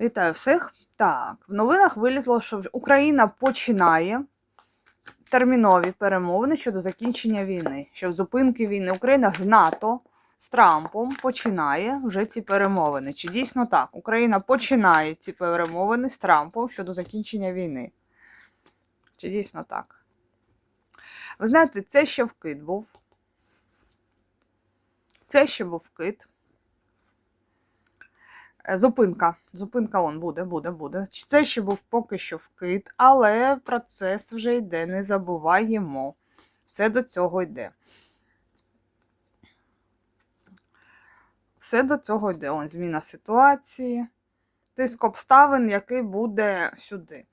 Вітаю всіх. Так, в новинах вилізло, що Україна починає термінові перемовини щодо закінчення війни. Щодо зупинки війни. Україна з НАТО з Трампом починає вже ці перемовини. Чи дійсно так? Україна починає ці перемовини з Трампом щодо закінчення війни. Чи дійсно так? Ви знаєте, це ще вкид був. Це ще був вкид. Е, Зупинка. Зупинка он буде, буде, буде. Це ще був поки що вкид, але процес вже йде, не забуваємо. Все до цього йде. Все до цього йде. Он зміна ситуації. Тиск обставин, який буде сюди.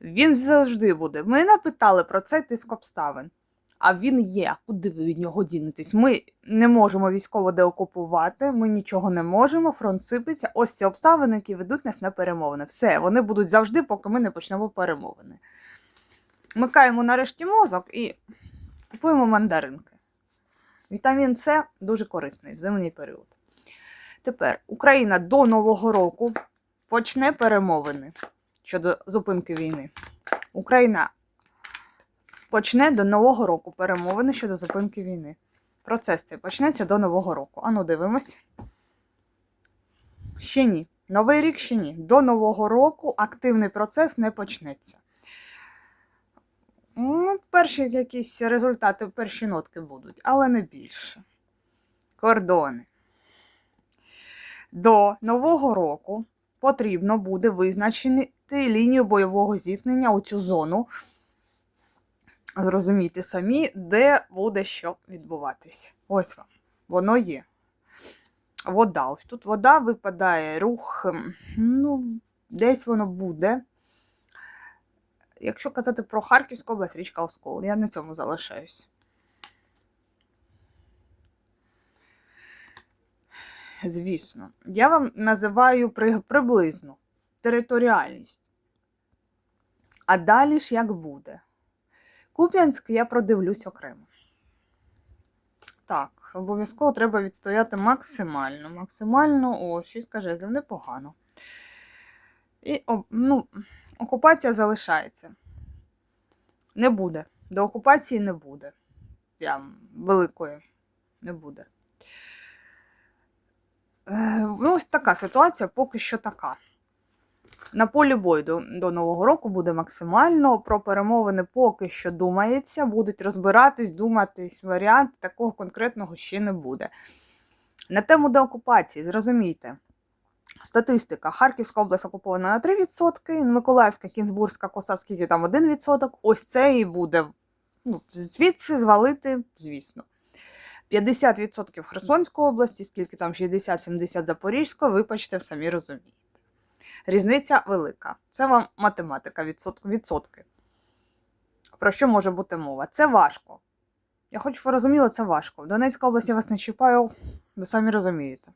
Він завжди буде. Ми напитали про цей тиск обставин. А він є. Куди ви від нього дінетесь? Ми не можемо військово деокупувати, ми нічого не можемо, фронт сипеться. Ось ці обставини, які ведуть нас на перемовини. Все, вони будуть завжди, поки ми не почнемо перемовини. Микаємо нарешті мозок і купуємо мандаринки. Вітамін С дуже корисний в зимній період. Тепер Україна до Нового року почне перемовини щодо зупинки війни. Україна почне до Нового року перемовини щодо зупинки війни. Процес цей почнеться до Нового року. Ану, дивимось. Ще ні. Новий рік ще ні. До Нового року активний процес не почнеться. Ну, перші якісь результати, перші нотки будуть, але не більше. Кордони. До Нового року потрібно буде визначити лінію бойового зіткнення у цю зону зрозуміти самі, де буде що відбуватись. Ось вам. Воно є. Вода. Ось тут вода випадає, рух, ем, ну, десь воно буде. Якщо казати про Харківську область, річка Оскол, я на цьому залишаюсь. Звісно, я вам називаю при- приблизно територіальність. А далі ж як буде? Куп'янськ я продивлюсь окремо. Так, обов'язково треба відстояти максимально. Максимально, о, 6 жезлів, непогано. І ну, окупація залишається. Не буде. До окупації не буде. Я великої не буде. Е, ну, ось така ситуація поки що така. На полі бою до, до Нового року буде максимально. Про перемовини поки що думається, будуть розбиратись, думатись варіант, такого конкретного ще не буде. На тему деокупації, зрозумійте, статистика. Харківська область окупована на 3%, Миколаївська, Кінзбурзька, коса, скільки там 1%. Ось це і буде ну, звідси звалити, звісно. 50% Херсонської області, скільки там 60-70 Запорізької, вибачте, самі розумієте. Різниця велика. Це вам математика, відсотки. Про що може бути мова? Це важко. Я хочу, ви розуміли, це важко. В Донецькій області вас не чіпаю, ви самі розумієте.